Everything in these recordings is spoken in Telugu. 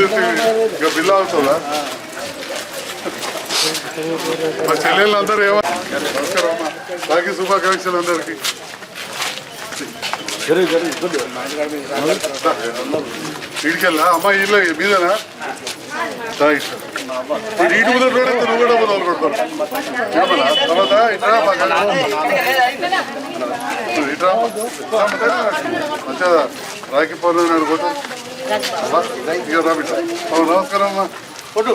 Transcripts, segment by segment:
చూసి ఇక బిల్లు అవుతుందా మా చెల్లెళ్ళు అందరూ ఏమో నమస్కారం బాకీ శుభాకాంక్షలు అందరికీ. ఇడికెళ్ళా అమ్మా ఇల్లు మీదనా? దా ఇష్టం నీటి ముందర రోడ్ అయితే నువ్వు కూడా మొదలు కొడతావు. తర్వాత ఇట్రా ఇట్రా. మంచిగా రాఖీ పౌర్ణమి నాడు పోతాం ఇక రా బిడ్డ ఓ, నమస్కారం అమ్మా ఫోటో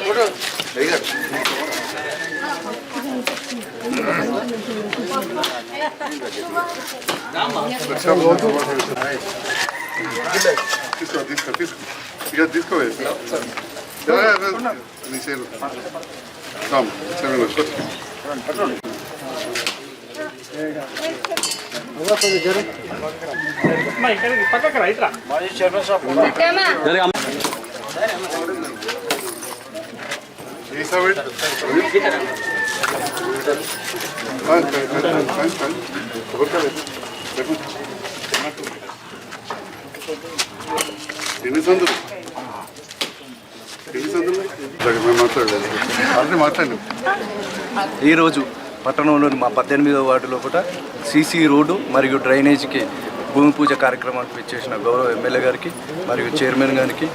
ఫోటో తీసుకో తీసుకో తీసుకో ఇక తీసుకో నీ చేను రామ్ చెవిలో ఈ సైడ్ ఎన్ని సందులు ఎన్ని సందులు మాట్లాడలేదు మాట్లాడి ఈరోజు పట్టణంలోని మా పద్దెనిమిదవ వార్డులో కూడా సీసీ రోడ్డు మరియు డ్రైనేజీకి భూమి పూజ కార్యక్రమానికి ఇచ్చేసిన గౌరవ ఎమ్మెల్యే గారికి మరియు చైర్మన్ గారికి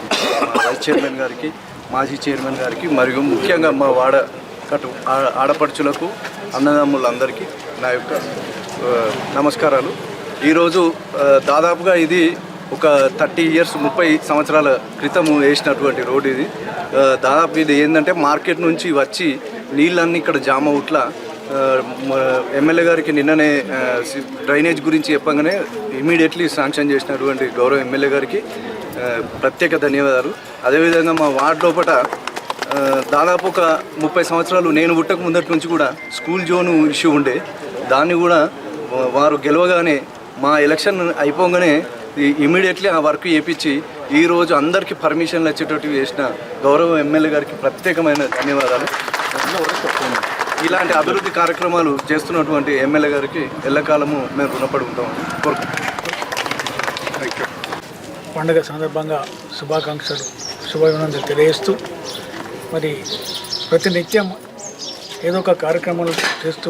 వైస్ చైర్మన్ గారికి మాజీ చైర్మన్ గారికి మరియు ముఖ్యంగా మా వాడ కట్టు ఆడపడుచులకు అన్నదమ్ములందరికీ నా యొక్క నమస్కారాలు. ఈరోజు దాదాపుగా ఇది ఒక థర్టీ ఇయర్స్ ముప్పై సంవత్సరాల క్రితం వేసినటువంటి రోడ్ ఇది. దాదాపు ఇది ఏంటంటే మార్కెట్ నుంచి వచ్చి నీళ్ళన్నీ ఇక్కడ జామ అవుట్ల ఎమ్మెల్యే గారికి నిన్ననే డ్రైనేజ్ గురించి చెప్పగానే ఇమీడియట్లీ శాంక్షన్ చేసినటువంటి గౌరవ ఎమ్మెల్యే గారికి ప్రత్యేక ధన్యవాదాలు. అదేవిధంగా మా వార్డు లోపల దాదాపు ఒక ముప్పై సంవత్సరాలు నేను పుట్టక ముందటి నుంచి కూడా స్కూల్ జోను ఇష్యూ ఉండే. దాన్ని కూడా వారు గెలవగానే మా ఎలక్షన్ అయిపోగానే ఇమీడియట్లీ ఆ వర్క్ చేపించి ఈరోజు అందరికీ పర్మిషన్లు వచ్చేటట్టు చేసిన గౌరవ ఎమ్మెల్యే గారికి ప్రత్యేకమైన ధన్యవాదాలు. ఇలాంటి అభివృద్ధి కార్యక్రమాలు చేస్తున్నటువంటి ఎమ్మెల్యే గారికి ఎల్లకాలము మేము రుణపడి ఉంటాం. కోరుకుంటున్నాం పండుగ సందర్భంగా శుభాకాంక్షలు శుభాభినందనలు తెలియజేస్తూ మరి ప్రతినిత్యం ఏదో ఒక కార్యక్రమాలు చేస్తూ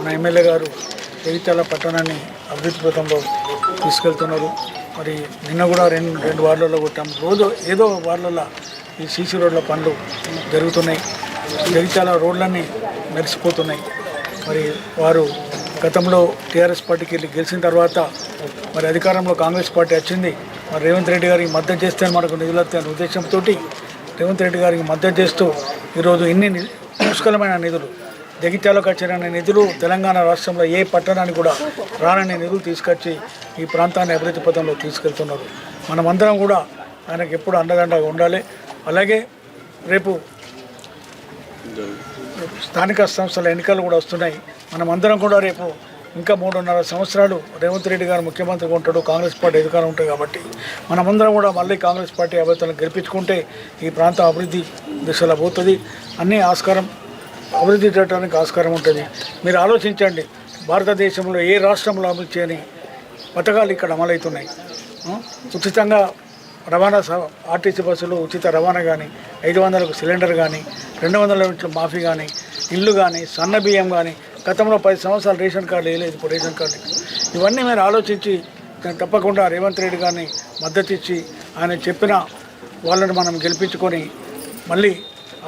మన ఎమ్మెల్యే గారు జగిత్యాల పట్టణాన్ని అభివృద్ధి పథంలో తీసుకెళ్తున్నారు. మరి నిన్న కూడా రెండు రెండు వార్డులలో కొట్టాం. రోజు ఏదో వార్డులలో ఈ సీసీ రోడ్ల పనులు జరుగుతున్నాయి. జగిత్యాల రోడ్లన్నీ మెరిసిపోతున్నాయి. మరి వారు గతంలో టీఆర్ఎస్ పార్టీకి వెళ్ళి గెలిచిన తర్వాత మరి అధికారంలో కాంగ్రెస్ పార్టీ వచ్చింది. మరి రేవంత్ రెడ్డి గారికి మద్దతు చేస్తే మనకు నిధులు వస్తాయనే ఉద్దేశంతో రేవంత్ రెడ్డి గారికి మద్దతు చేస్తూ ఈరోజు ఇన్ని ని- పుష్కలమైన నిధులు జగిత్యాలకు వచ్చిన నిధులు తెలంగాణ రాష్ట్రంలో ఏ పట్టణానికి కూడా రానని నిధులు తీసుకొచ్చి ఈ ప్రాంతాన్ని అభివృద్ధి పథంలో తీసుకెళ్తున్నారు. మనమందరం కూడా ఆయనకు ఎప్పుడు అండదండగా ఉండాలి. అలాగే రేపు స్థానిక సంస్థల ఎన్నికలు కూడా వస్తున్నాయి. మనం అందరం కూడా రేపు ఇంకా మూడున్నర సంవత్సరాలు రేవంత్ రెడ్డి గారు ముఖ్యమంత్రిగా ఉంటాడు కాంగ్రెస్ పార్టీ అధికారం ఉంటుంది కాబట్టి మనమందరం కూడా మళ్ళీ కాంగ్రెస్ పార్టీ అభ్యర్థులను గెలిపించుకుంటే ఈ ప్రాంతం అభివృద్ధి దిశలో పోతుంది. అన్ని ఆస్కారం అభివృద్ధి చేయడానికి ఆస్కారం ఉంటుంది. మీరు ఆలోచించండి భారతదేశంలో ఏ రాష్ట్రంలో అమలు చేయని పథకాలు ఇక్కడ అమలవుతున్నాయి. ఉచితంగా రవాణా ఆర్టీసీ బస్సులు ఉచిత రవాణా కానీ ఐదు వందలకు సిలిండర్ కానీ రెండు వందల యూనిట్ల మాఫీ కానీ ఇల్లు కానీ సన్న బియ్యం కానీ గతంలో పది సంవత్సరాలు రేషన్ కార్డు వేయలేదు ఇప్పుడు రేషన్ కార్డు. ఇవన్నీ మీరు ఆలోచించి తప్పకుండా రేవంత్ రెడ్డి గారిని మద్దతు ఇచ్చి ఆయన చెప్పిన వాళ్ళని మనం గెలిపించుకొని మళ్ళీ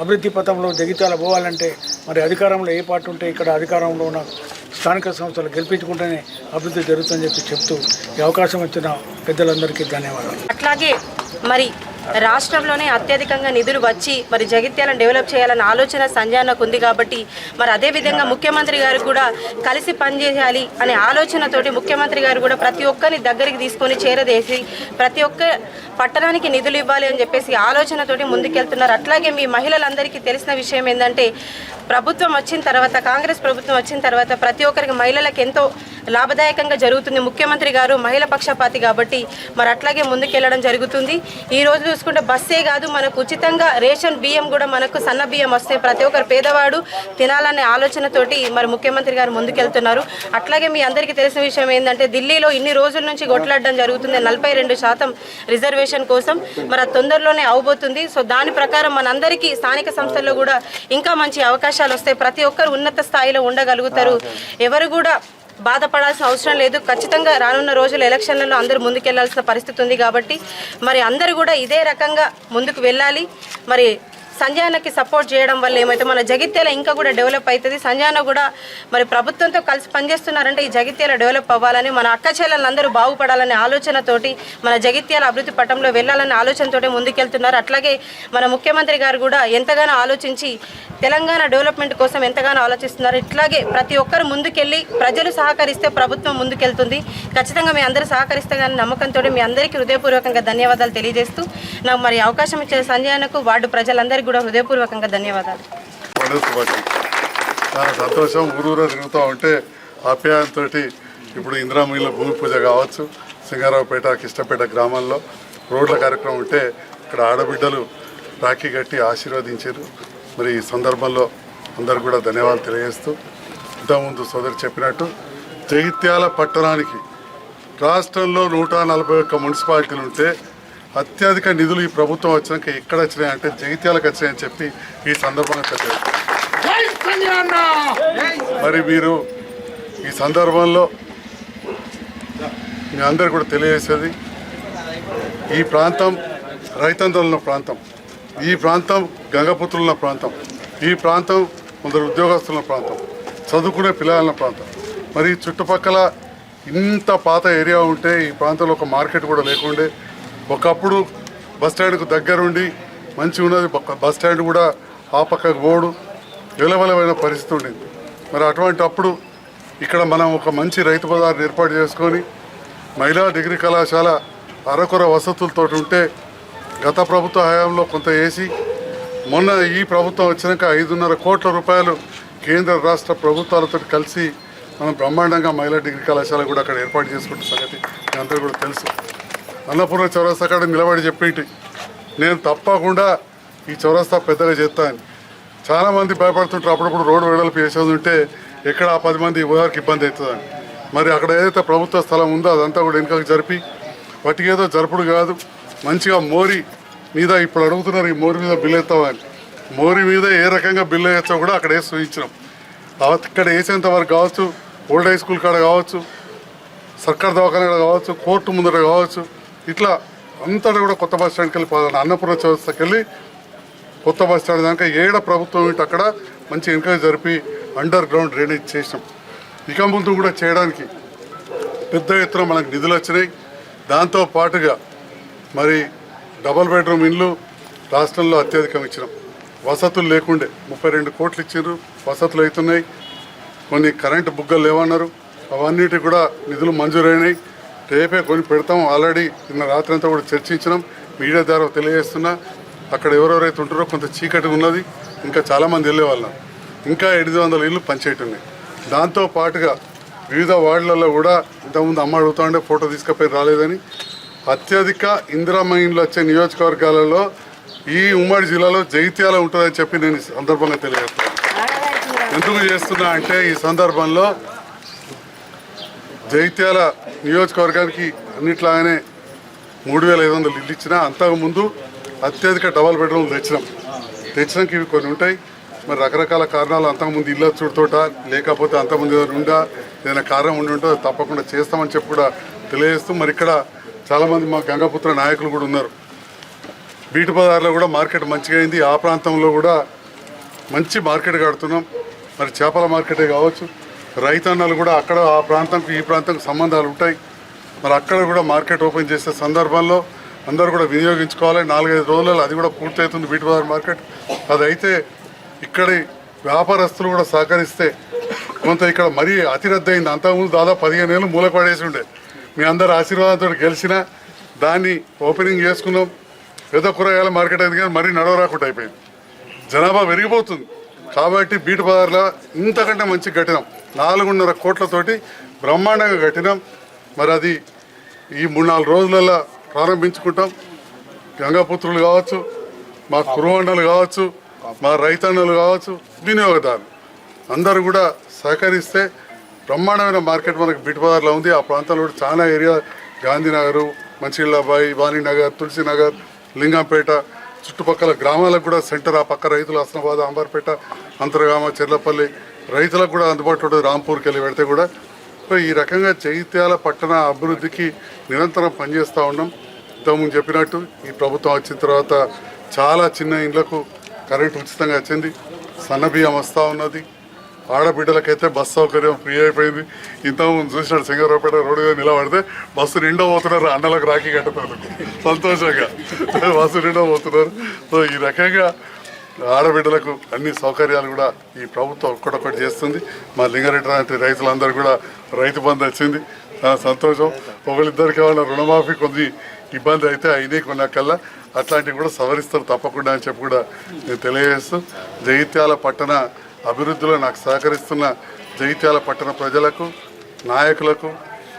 అభివృద్ధి పథంలో జగిత్యాల పోవాలంటే మరి అధికారంలో ఏ పార్టీ ఉంటే ఇక్కడ అధికారంలో ఉన్న స్థానిక సంస్థలు గెలిపించుకుంటేనే అభివృద్ధి జరుగుతుందని చెప్పి చెప్తూ ఈ అవకాశం ఇచ్చిన పెద్దలందరికీ ధన్యవాదాలు. అట్లాగే మరి రాష్ట్రంలోనే అత్యధికంగా నిధులు వచ్చి మరి జగిత్యాలను డెవలప్ చేయాలన్న ఆలోచన సంజయ్ ఉంది కాబట్టి మరి అదేవిధంగా ముఖ్యమంత్రి గారు కూడా కలిసి పనిచేయాలి అనే ఆలోచనతోటి ముఖ్యమంత్రి గారు కూడా ప్రతి ఒక్కరిని దగ్గరికి తీసుకొని చేరదేసి ప్రతి ఒక్క పట్టణానికి నిధులు ఇవ్వాలి అని చెప్పేసి ఆలోచనతోటి ముందుకెళ్తున్నారు. అట్లాగే మీ మహిళలందరికీ తెలిసిన విషయం ఏంటంటే ప్రభుత్వం వచ్చిన తర్వాత కాంగ్రెస్ ప్రభుత్వం వచ్చిన తర్వాత ప్రతి ఒక్కరికి మహిళలకు ఎంతో లాభదాయకంగా జరుగుతుంది. ముఖ్యమంత్రి గారు మహిళ పక్షపాతి కాబట్టి మరి అట్లాగే ముందుకెళ్ళడం జరుగుతుంది. ఈరోజు చూసుకుంటే బస్సే కాదు మనకు ఉచితంగా రేషన్ బియ్యం కూడా మనకు సన్న బియ్యం వస్తాయి ప్రతి ఒక్కరు పేదవాడు తినాలనే ఆలోచనతోటి మరి ముఖ్యమంత్రి గారు ముందుకెళ్తున్నారు. అట్లాగే మీ అందరికీ తెలిసిన విషయం ఏంటంటే ఢిల్లీలో ఇన్ని రోజుల నుంచి కొట్లాడడం జరుగుతుంది నలభై రెండు శాతం రిజర్వేషన్ కోసం. మరి అది తొందరలోనే అవబోతుంది. సో దాని ప్రకారం మనందరికీ స్థానిక సంస్థల్లో కూడా ఇంకా మంచి అవకాశాలు వస్తాయి. ప్రతి ఒక్కరు ఉన్నత స్థాయిలో ఉండగలుగుతారు. ఎవరు కూడా బాధపడాల్సిన అవసరం లేదు. ఖచ్చితంగా రానున్న రోజులు ఎలక్షన్లలో అందరూ ముందుకెళ్ళాల్సిన పరిస్థితి ఉంది కాబట్టి మరి అందరూ కూడా ఇదే రకంగా ముందుకు వెళ్ళాలి. మరి సంజయానకి సపోర్ట్ చేయడం వల్ల ఏమైతే మన జగిత్యాల ఇంకా కూడా డెవలప్ అవుతుంది. సంజయాన కూడా మరి ప్రభుత్వంతో కలిసి పనిచేస్తున్నారంటే ఈ జగిత్యాల డెవలప్ అవ్వాలని మన అక్క చెల్లెలందరూ బాగుపడాలనే ఆలోచనతోటి మన జగిత్యాల అభివృద్ధి పటంలో వెళ్ళాలనే ఆలోచనతోటి ముందుకెళ్తున్నారు. అట్లాగే మన ముఖ్యమంత్రి గారు కూడా ఎంతగానో ఆలోచించి తెలంగాణ డెవలప్మెంట్ కోసం ఎంతగానో ఆలోచిస్తున్నారు. ఇట్లాగే ప్రతి ఒక్కరు ముందుకెళ్ళి ప్రజలు సహకరిస్తే ప్రభుత్వం ముందుకెళ్తుంది. ఖచ్చితంగా మీ అందరూ సహకరిస్తే కానీ నమ్మకంతో మీ అందరికీ హృదయపూర్వకంగా ధన్యవాదాలు తెలియజేస్తూ నాకు మరి అవకాశం ఇచ్చిన సంజయనకు వార్డు ప్రజలందరికీ కూడా హృదయపూర్వకంగా ధన్యవాదాలు. చాలా సంతోషం. ఊరూరా తిరుగుతూ ఉంటే ఆప్యాయంతో ఇప్పుడు ఇందిరామీల భూమి పూజ కావచ్చు సింగారావుపేట కిష్టపేట గ్రామాల్లో రోడ్ల కార్యక్రమం ఉంటే ఇక్కడ ఆడబిడ్డలు రాఖీ కట్టి ఆశీర్వదించారు. మరి ఈ సందర్భంలో అందరు కూడా ధన్యవాదాలు తెలియజేస్తూ ఇంతకుముందు సోదరు చెప్పినట్టు జగిత్యాల పట్టణానికి రాష్ట్రంలో నూట నలభై ఒక్క మున్సిపాలిటీలు ఉంటే అత్యధిక నిధులు ఈ ప్రభుత్వం వచ్చినాక ఎక్కడ వచ్చినాయంటే జగిత్యాలకు వచ్చినాయని చెప్పి ఈ సందర్భంగా తెలియజేస్తారు మరి మీరు ఈ సందర్భంలో మీ అందరు కూడా తెలియజేసేది ఈ ప్రాంతం ఉన్న ప్రాంతం ఈ ప్రాంతం గంగపుత్రులు ఉన్న ప్రాంతం ఈ ప్రాంతం కొందరు ఉద్యోగస్తుల ప్రాంతం చదువుకునే పిల్లల ప్రాంతం. మరి చుట్టుపక్కల ఇంత పాత ఏరియా ఉంటే ఈ ప్రాంతంలో ఒక మార్కెట్ కూడా లేకుండే ఒకప్పుడు బస్ స్టాండ్కు దగ్గరుండి మంచి ఉన్నది బస్టాండ్ బస్ స్టాండ్ కూడా ఆ పక్కకు పోడు. విలవలమైన పరిస్థితి ఉండింది. మరి అటువంటి అప్పుడు ఇక్కడ మనం ఒక మంచి రైతు బజార్ని ఏర్పాటు చేసుకొని మహిళా డిగ్రీ కళాశాల అరకొర వసతులతో ఉంటే గత ప్రభుత్వ హయాంలో కొంత వేసి మొన్న ఈ ప్రభుత్వం వచ్చినాక ఐదున్నర కోట్ల రూపాయలు కేంద్ర రాష్ట్ర ప్రభుత్వాలతో కలిసి మనం బ్రహ్మాండంగా మహిళా డిగ్రీ కళాశాల కూడా అక్కడ ఏర్పాటు చేసుకుంటున్న సంగతి మీ అందరూ కూడా తెలుసు. అన్నపూర్ణ చౌరస్తా కాడ నిలబడి చెప్పేటి? నేను తప్పకుండా ఈ చౌరస్తా పెద్దగా చేస్తాను చాలామంది భయపడుతుంటారు. అప్పుడప్పుడు రోడ్డు వెడల్పు చేసేది ఉంటే ఎక్కడ ఆ పది మంది వారికి ఇబ్బంది అవుతుందని. మరి అక్కడ ఏదైతే ప్రభుత్వ స్థలం ఉందో అదంతా కూడా వెనుకకు జరిపి వాటికి ఏదో జరుపుడు కాదు మంచిగా మోరి మీద ఇప్పుడు అడుగుతున్నారు ఈ మోరి మీద బిల్లు ఎత్తామని. మోరి మీద ఏ రకంగా బిల్లు వేస్తావు కూడా అక్కడ వేసి చూపించినాం అక్కడ వేసేంత వరకు కావచ్చు ఓల్డ్ హై స్కూల్ కాడ కావచ్చు సర్కార్ దవాఖాన కాడ కావచ్చు కోర్టు ముందర కావచ్చు ఇట్లా అంతటా కూడా కొత్త బస్ స్టాండ్కి వెళ్ళి అన్నపూర్ణ చౌరస్తాకి వెళ్ళి కొత్త బస్ స్టాండ్ దాకా ఏడ ప్రభుత్వం ఇటు అక్కడ మంచి ఎంకరేజ్ జరిపి అండర్ గ్రౌండ్ డ్రైనేజ్ చేసినాం. ఇక ముందు కూడా చేయడానికి పెద్ద ఎత్తున మనకు నిధులు వచ్చినాయి. దాంతో పాటుగా మరి డబల్ బెడ్రూమ్ ఇండ్లు రాష్ట్రంలో అత్యధికం ఇచ్చినాం. వసతులు లేకుండే ముప్పై రెండు కోట్లు ఇచ్చారు వసతులు అవుతున్నాయి కొన్ని కరెంటు బుగ్గలు లేవన్నారు. అవన్నిటి కూడా నిధులు మంజూరైనాయి. రేపే కొని పెడతాం. ఆల్రెడీ నిన్న రాత్రి అంతా కూడా చర్చించినాం. మీడియా ద్వారా తెలియజేస్తున్నా. అక్కడ ఎవరెవరైతే ఉంటారో కొంత చీకటి ఉన్నది. ఇంకా చాలామంది వెళ్ళే వాళ్ళం. ఇంకా ఎనిమిది వందల ఇల్లు పనిచేయటున్నాయి దాంతో పాటుగా వివిధ వార్డులలో కూడా ఇంతకుముందు అమ్మ అడుగుతా ఉండే ఫోటో తీసుకుపోయి రాలేదని అత్యధిక ఇందిరామ వచ్చే నియోజకవర్గాలలో ఈ ఉమ్మడి జిల్లాలో జైత్యాల ఉంటుందని చెప్పి నేను ఈ సందర్భంగా తెలియజేస్తున్నాను ఎందుకు చేస్తున్నా అంటే ఈ సందర్భంలో జైత్యాల నియోజకవర్గానికి అన్నిట్లాగానే మూడు వేల ఐదు వందలు ఇల్లు ఇచ్చినా అంతకుముందు అత్యధిక డబల్ బెడ్రూమ్లు తెచ్చినాం. తెచ్చినాక ఇవి కొన్ని ఉంటాయి. మరి రకరకాల కారణాలు అంతకుముందు ఇల్లు చూడుతోట లేకపోతే అంతకుముందు ఏదైనా ఉందా ఏదైనా కారణం ఉండి ఉంటుందో తప్పకుండా చేస్తామని చెప్పి కూడా తెలియజేస్తూ మరి ఇక్కడ చాలామంది మా గంగాపుత్ర నాయకులు కూడా ఉన్నారు. బీటు బజార్లో కూడా మార్కెట్ మంచిగా అయింది. ఆ ప్రాంతంలో కూడా మంచి మార్కెట్ కడుతున్నాం. మరి చేపల మార్కెటే కావచ్చు. రైతన్నలు కూడా అక్కడ ఆ ప్రాంతంకి ఈ ప్రాంతంకి సంబంధాలు ఉంటాయి. మరి అక్కడ కూడా మార్కెట్ ఓపెన్ చేసే సందర్భంలో అందరూ కూడా వినియోగించుకోవాలి. నాలుగైదు రోజులలో అది కూడా పూర్తవుతుంది బీటి బజార్ మార్కెట్. అది అయితే ఇక్కడి వ్యాపారస్తులు కూడా సహకరిస్తే కొంత ఇక్కడ మరీ అతి అయింది అంతకుముందు దాదాపు పదిహేను ఏళ్ళు మూలపడేసి ఉండే. మీ అందరి ఆశీర్వాదంతో గెలిచిన దాన్ని ఓపెనింగ్ చేసుకున్నాం. పెద్ద కూరగాయల మార్కెట్ అయింది కానీ మరీ నడవరాకుండా అయిపోయింది. జనాభా పెరిగిపోతుంది. కాబట్టి బీట్ బజార్లో ఇంతకంటే మంచి కట్టినాం నాలుగున్నర కోట్లతోటి బ్రహ్మాండంగా కట్టినాం. మరి అది ఈ మూడు నాలుగు రోజులలో ప్రారంభించుకుంటాం. గంగాపుత్రులు కావచ్చు మా కురువండలు కావచ్చు మా రైతన్నలు కావచ్చు వినియోగదారులు. అందరూ కూడా సహకరిస్తే బ్రహ్మాండమైన మార్కెట్ మనకు బిట్బజార్లో ఉంది. ఆ ప్రాంతంలో కూడా చాలా ఏరియా గాంధీనగర్ మంచిళ్ళబాయి వాణినగర్ తులసినగర్ లింగంపేట చుట్టుపక్కల గ్రామాలకు కూడా సెంటర్ ఆ పక్క రైతులు హస్నాబాద్ అంబర్పేట అంతర్గామ చెర్లపల్లి రైతులకు కూడా అందుబాటులో ఉంటుంది. రాంపూర్కి వెళ్ళి పెడితే కూడా. సో ఈ రకంగా చైత్యాల పట్టణ అభివృద్ధికి నిరంతరం పనిచేస్తూ ఉన్నాం. ఇంతకుముందు చెప్పినట్టు ఈ ప్రభుత్వం వచ్చిన తర్వాత చాలా చిన్న ఇండ్లకు కరెంటు ఉచితంగా వచ్చింది. సన్నబియ్యం వస్తూ ఉన్నది. ఆడబిడ్డలకైతే బస్ సౌకర్యం ఫ్రీ అయిపోయింది. ఇంతకుముందు చూసినాడు సింగరావుపేట రోడ్డు మీద నిలబడితే బస్సు నిండా పోతున్నారు అన్నలకు రాఖీ కట్టుతారు. సంతోషంగా. బస్సు నిండా పోతున్నారు. సో ఈ రకంగా ఆడబిడ్డలకు అన్ని సౌకర్యాలు కూడా ఈ ప్రభుత్వం ఒక్కటొక్కటి చేస్తుంది. మా లింగారెడ్డి లాంటి రైతులందరూ కూడా రైతు బంధు వచ్చింది. చాలా సంతోషం. ఒకరిద్దరికి ఏమైనా రుణమాఫీ కొన్ని ఇబ్బంది అయితే అయినాయి కొన్నాకల్లా. అట్లాంటివి కూడా సవరిస్తారు తప్పకుండా అని చెప్పి కూడా నేను తెలియజేస్తూ జగిత్యాల పట్టణ అభివృద్ధిలో నాకు సహకరిస్తున్న జగిత్యాల పట్టణ ప్రజలకు నాయకులకు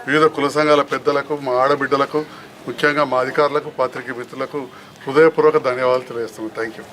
వివిధ కుల సంఘాల పెద్దలకు మా ఆడబిడ్డలకు ముఖ్యంగా మా అధికారులకు పాత్రిక మిత్రులకు హృదయపూర్వక ధన్యవాదాలు తెలియజేస్తున్నాను. Thank you